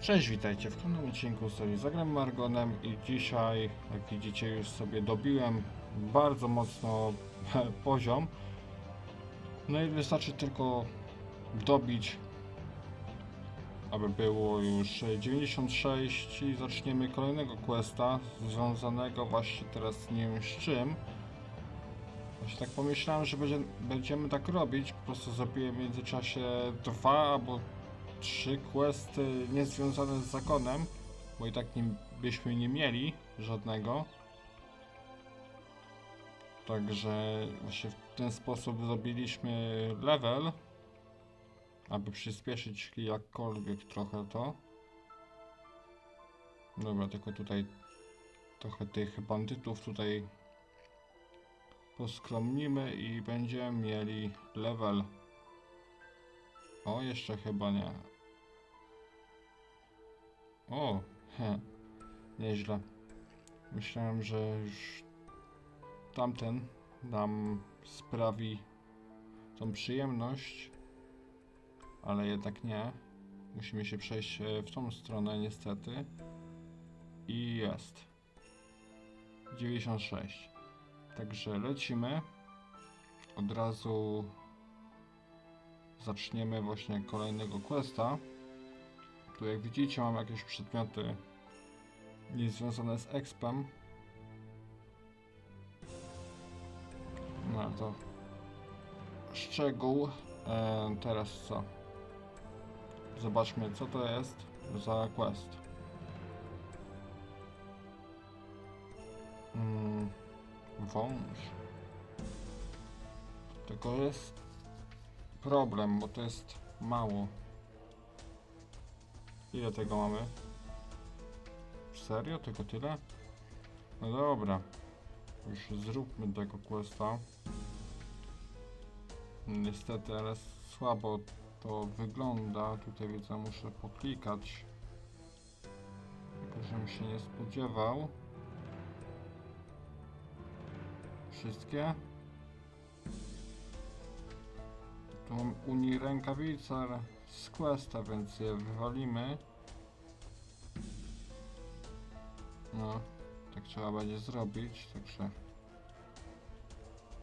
Cześć, witajcie w kolejnym odcinku serii Zagram Margonem i dzisiaj, jak widzicie, już sobie dobiłem bardzo mocno poziom. No i wystarczy tylko dobić, aby było już 96 i zaczniemy kolejnego questa, związanego właśnie teraz nie wiem z czym. Właśnie tak pomyślałem, że będzie, będziemy tak robić, po prostu zrobiłem w międzyczasie dwa albo trzy questy niezwiązane z zakonem, bo i tak nie, byśmy nie mieli żadnego. Także właśnie w ten sposób zrobiliśmy level, aby przyspieszyć jakkolwiek trochę to. Dobra, tylko tutaj trochę tych bandytów tutaj poskromnimy i będziemy mieli level. O, jeszcze chyba nie. O, he, nieźle. Myślałem, że już tamten nam sprawi tą przyjemność, ale jednak nie. Musimy się przejść e, w tą stronę niestety. I jest. 96. Także lecimy. Od razu zaczniemy właśnie kolejnego questa. Tu jak widzicie mam jakieś przedmioty niezwiązane z expem. No to szczegół. E, teraz co? Zobaczmy co to jest za quest. Mm, wąż. Tylko jest problem, bo to jest mało. Ile tego mamy? Serio? Tylko tyle? No dobra. Już zróbmy tego questa. Niestety, ale słabo to wygląda. Tutaj widzę, muszę poklikać. Tylko, żebym się nie spodziewał. Wszystkie? Tu mam Unii rękawice z Questa, więc je wywalimy. No, tak trzeba będzie zrobić, także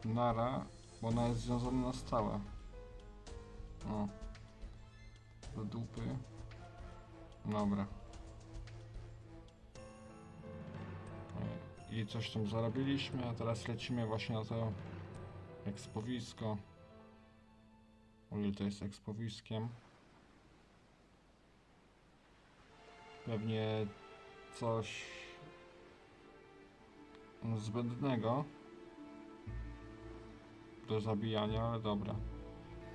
nara, bo ona jest związana na stałe. O, do dupy. Dobra. I coś tam zarobiliśmy, a teraz lecimy właśnie na to ekspowisko. O ile to jest ekspowiskiem. Pewnie coś zbędnego do zabijania, ale dobra.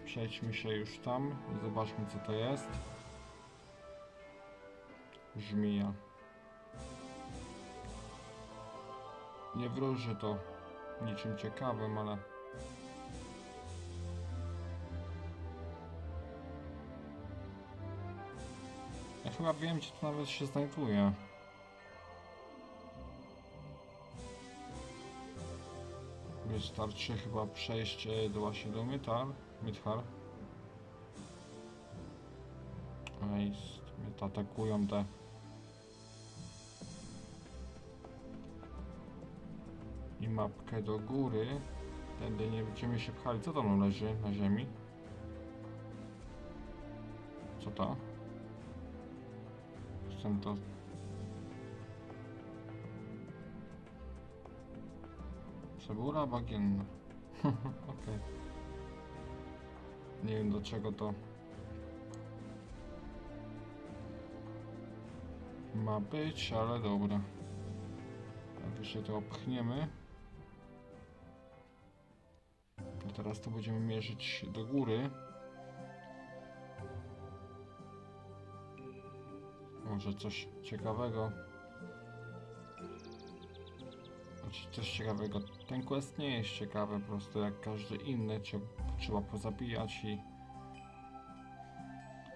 Przejdźmy się już tam i zobaczmy co to jest. Żmija. Nie wróży to niczym ciekawym, ale Ja chyba wiem, gdzie to nawet się znajduje. Wystarczy chyba przejść e, do właśnie do Mytar, Mythar. Ej, to atakują te. I mapkę do góry. Tędy nie będziemy się pchali. Co tam leży na ziemi? Co to? Chcę to... Cebula bagienna. Okej. Nie wiem do czego to ma być, ale dobra. Najwyżej to opchniemy. A teraz to będziemy mierzyć do góry. Może coś ciekawego. Znaczy coś ciekawego. Ten quest nie jest ciekawy, po prostu jak każdy inny. Trzeba, pozabijać i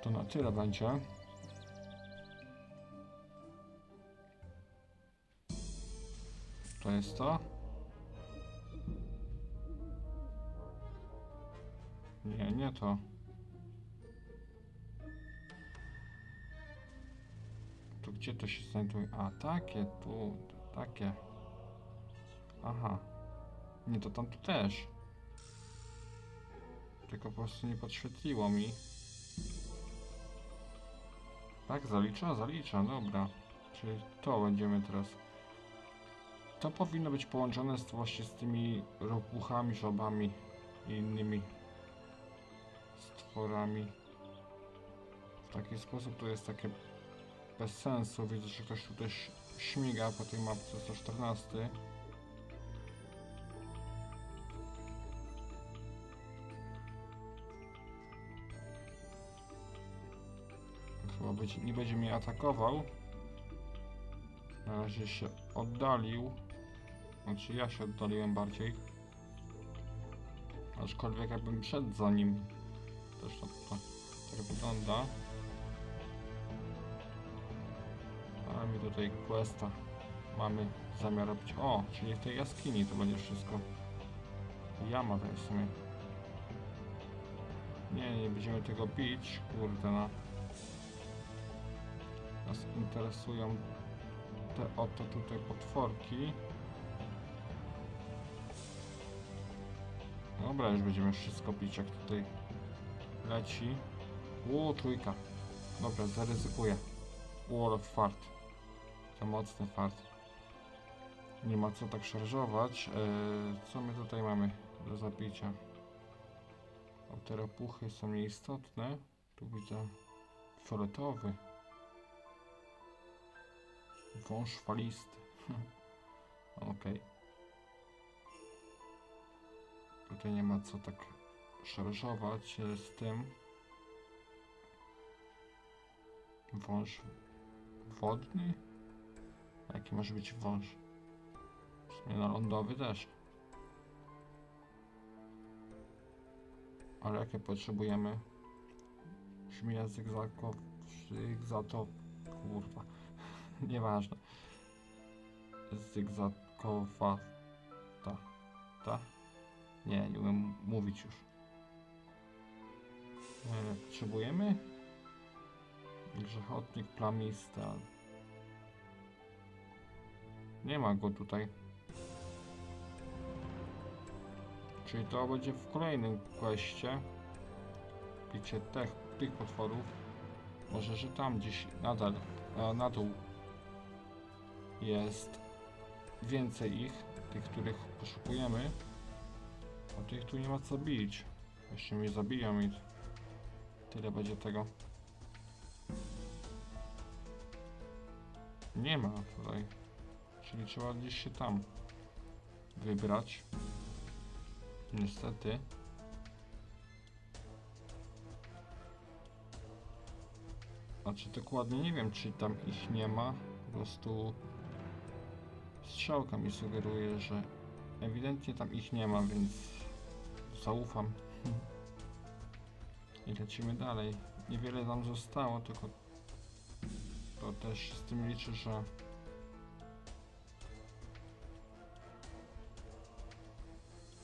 to na tyle będzie. To jest to. Nie, nie to. Gdzie to się znajduje? A, takie, tu, takie. Aha. Nie, to tam tu też. Tylko po prostu nie podświetliło mi. Tak, zalicza? Zalicza, dobra. Czyli to będziemy teraz. To powinno być połączone z, właśnie z tymi ropuchami, żabami i innymi stworami. W taki sposób to jest takie bez sensu. Widzę, że ktoś tutaj śmiga po tej mapce 114. Chyba będzie, nie będzie mnie atakował. Na razie się oddalił. Znaczy ja się oddaliłem bardziej. Aczkolwiek jakbym przed za nim. Też to, to tak wygląda. Tutaj questa mamy zamiar robić. O, czyli w tej jaskini to będzie wszystko. Jama to w sumie. Nie, nie będziemy tego bić. Kurde no. Nas interesują te oto tutaj potworki. Dobra, już będziemy wszystko bić jak tutaj leci. Ło, trójka. Dobra, zaryzykuję. Ło, fart. To mocny fart. Nie ma co tak szarżować. Eee, co my tutaj mamy do zabicia? O, są nieistotne. Tu widzę fioletowy. Wąż falisty. Okej. Tutaj nie ma co tak szarżować e, z tym. Wąż wodny? A Jaki może być wąż? W sumie na lądowy też. Ale jakie potrzebujemy? Żmija zygzakow... Zygzato... Kurwa. Nieważne. Zygzakowa... Ta. Ta? Nie, nie umiem mówić już. E, potrzebujemy? Grzechotnik plamisty. Nie ma go tutaj. Czyli to będzie w kolejnym questie. Bicie tych, tych potworów. Może, że tam gdzieś nadal, na dół jest więcej ich, tych, których poszukujemy. A tych tu nie ma co bić. Jeszcze mnie zabiją i tyle będzie tego. Nie ma tutaj. Czyli trzeba gdzieś się tam wybrać. Niestety. Znaczy dokładnie nie wiem, czy tam ich nie ma. Po prostu strzałka mi sugeruje, że ewidentnie tam ich nie ma, więc zaufam. I lecimy dalej. Niewiele nam zostało, tylko to też z tym liczę, że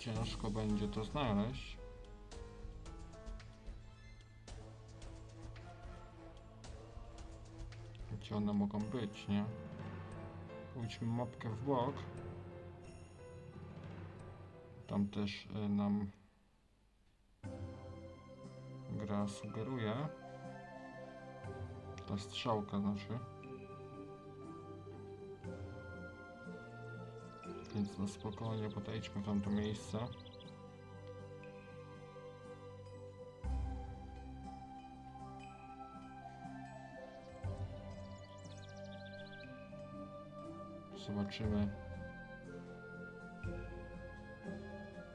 ciężko będzie to znaleźć. Gdzie one mogą być, nie? Pójdźmy mapkę w bok. Tam też y, nam gra sugeruje. Ta strzałka znaczy. Więc na spokojnie podejdźmy w tamto miejsce. Zobaczymy,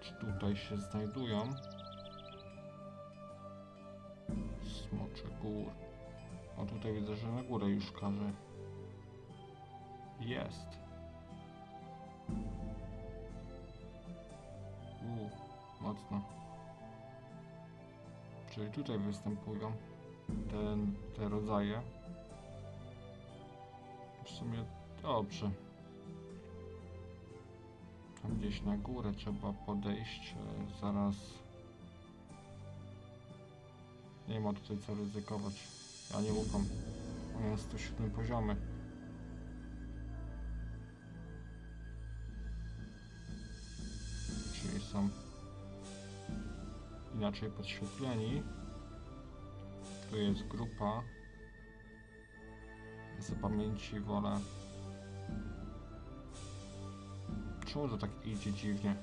czy tutaj się znajdują. Smocze gór. O tutaj widzę, że na górę już każe. Jest. Mocno. Czyli tutaj występują te, te rodzaje. W sumie dobrze. Tam gdzieś na górę trzeba podejść. e, Zaraz. Nie ma tutaj co ryzykować. Ja nie ufam Mają 107 poziomy. Czyli są inaczej podświetleni. Tu jest grupa. Z pamięci wolę. Czemu to tak idzie dziwnie?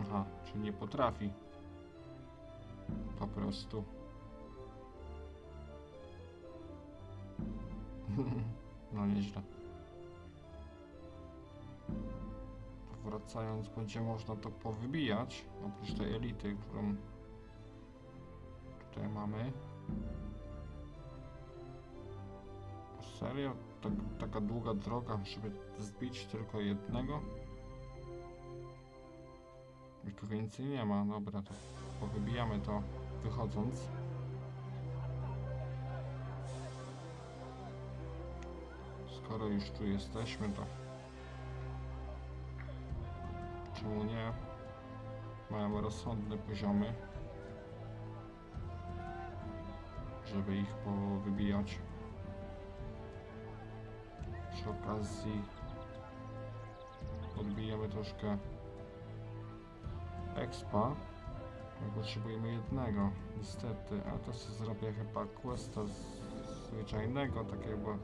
Aha, czyli nie potrafi. Po prostu. no nieźle. Wracając, będzie można to powybijać. Oprócz tej elity, którą tutaj mamy. Serio? Tak, taka długa droga, żeby zbić tylko jednego? Już tu więcej nie ma, dobra, to powybijamy to wychodząc. Skoro już tu jesteśmy, to czemu nie? Mają rozsądne poziomy, żeby ich powybijać. Przy okazji odbijemy troszkę expa. My potrzebujemy jednego, niestety. A to sobie zrobię chyba questa zwyczajnego, takiego,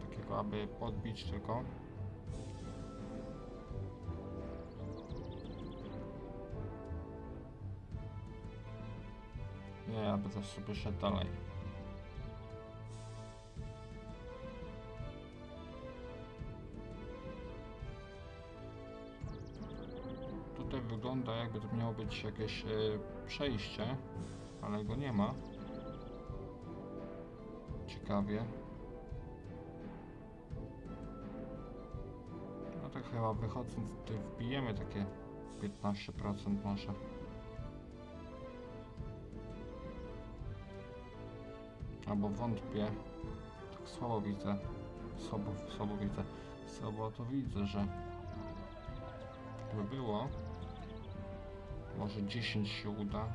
takiego aby podbić tylko. Ja będę sobie szedł dalej. Tutaj wygląda jakby to miało być jakieś e, przejście, ale go nie ma. Ciekawie. No to chyba wychodząc tutaj wbijemy takie 15% może. Albo wątpię. Tak słabo widzę. Słabo, słabo widzę. Słabo to widzę, że by było. Może 10 się uda.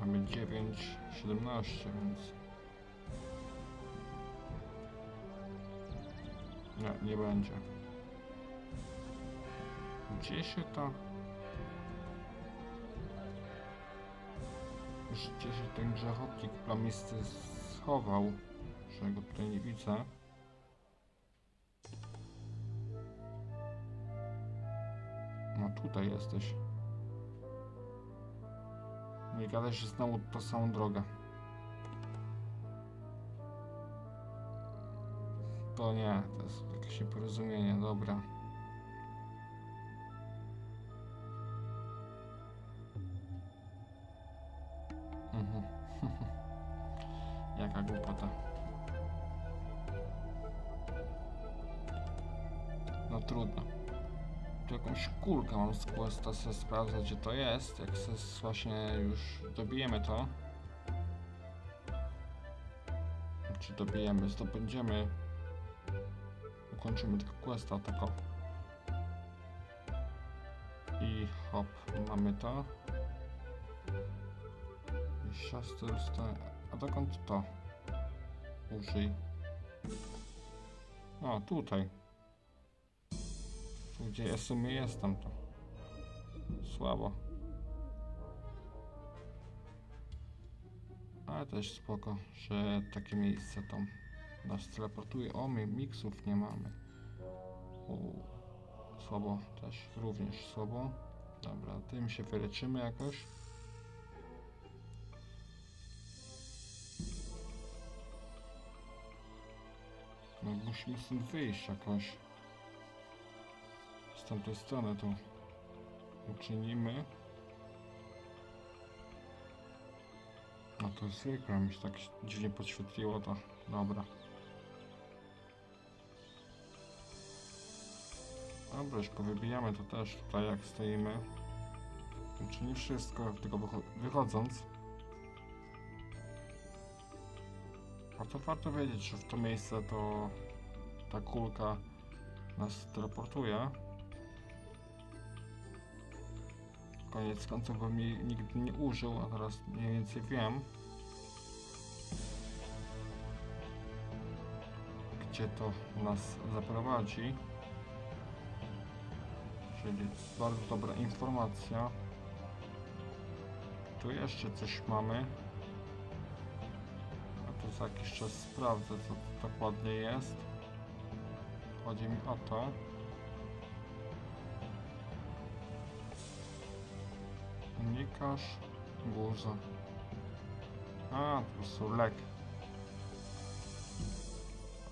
Mamy 9, 17, więc... Nie, nie będzie. Gdzie się to... Gdzie się ten grzechotnik plamisty schował? Że go tutaj nie widzę. No tutaj jesteś. Nie gadaj, że znowu tą samą drogę. To nie, to jest jakieś nieporozumienie, dobra. Trudno. Tu jakąś kulkę mam z questa, sobie sprawdzę gdzie to jest. Jak se właśnie już dobijemy to. Czy dobijemy, zdobędziemy. Ukończymy tego questa tylko. I hop, mamy to. I siostra sta- A dokąd to? Użyj. O, tutaj. Gdzie ja w sumie jestem to. Słabo. Ale też spoko, że takie miejsce tam nas teleportuje. O, my miksów nie mamy. U, słabo też, również słabo. Dobra, tym się wyleczymy jakoś. No, musimy stąd wyjść jakoś. Z tamtej strony to uczynimy. No to zwykle mi się tak dziwnie podświetliło to. Dobra. Dobra, już powybijamy to też tutaj jak stoimy. Czyli wszystko, tylko wycho- wychodząc. A to warto wiedzieć, że w to miejsce to ta kulka nas teleportuje. Koniec końców bym jej nigdy nie użył, a teraz mniej więcej wiem. Gdzie to nas zaprowadzi. Czyli bardzo dobra informacja. Tu jeszcze coś mamy. A to za jakiś czas sprawdzę, co to dokładnie jest. Chodzi mi o to. Unikasz guza. A, po prostu lek.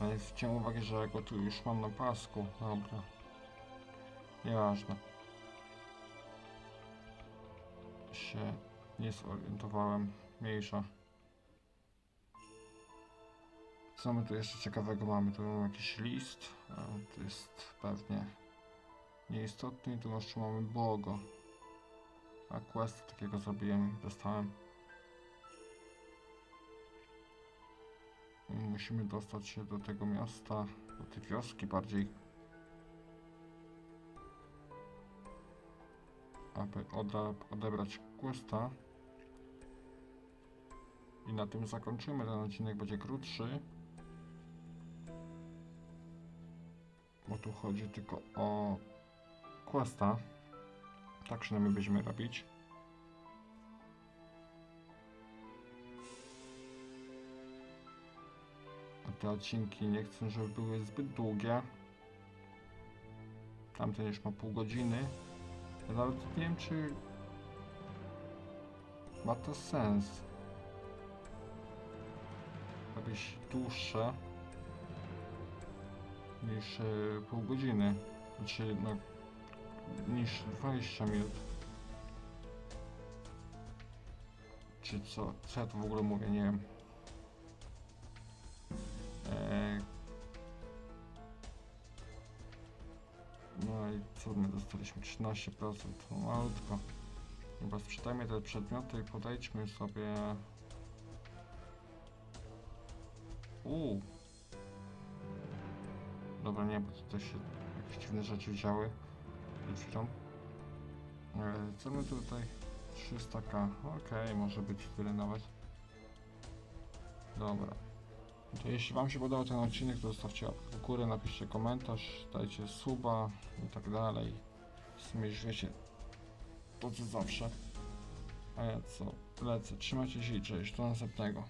A nie zwróciłem uwagi, że go tu już mam na pasku. Dobra. Nieważne. Się nie zorientowałem. Mniejsza. Co my tu jeszcze ciekawego mamy? Tu mamy jakiś list. To jest pewnie nieistotny. Tu jeszcze mamy Bogo. A quest takiego zrobiłem, dostałem. Musimy dostać się do tego miasta, do tej wioski bardziej. Aby odebrać questa. I na tym zakończymy. Ten odcinek będzie krótszy. Bo tu chodzi tylko o questa. Tak przynajmniej będziemy robić. A te odcinki nie chcę, żeby były zbyt długie. Tamten już ma pół godziny. Ja nawet nie wiem, czy ma to sens. Jakieś dłuższe niż e, pół godziny. Znaczy, no, niż 20 minut. Czy co? Co ja tu w ogóle mówię? Nie wiem. Eee... No i co my dostaliśmy? 13%. To malutko. Chyba sprzedajmy te przedmioty i podejdźmy sobie... Uuu. Dobra, nie, bo tutaj się jakieś dziwne rzeczy działy E, Co my tutaj? 300k. Okej, może być tyle nawet. Dobra. To jeśli Wam się podobał ten odcinek, to zostawcie łapkę w górę, napiszcie komentarz, dajcie suba i tak dalej. W sumie już wiecie, to co zawsze. A ja co? Lecę. Trzymajcie się i cześć. Do następnego.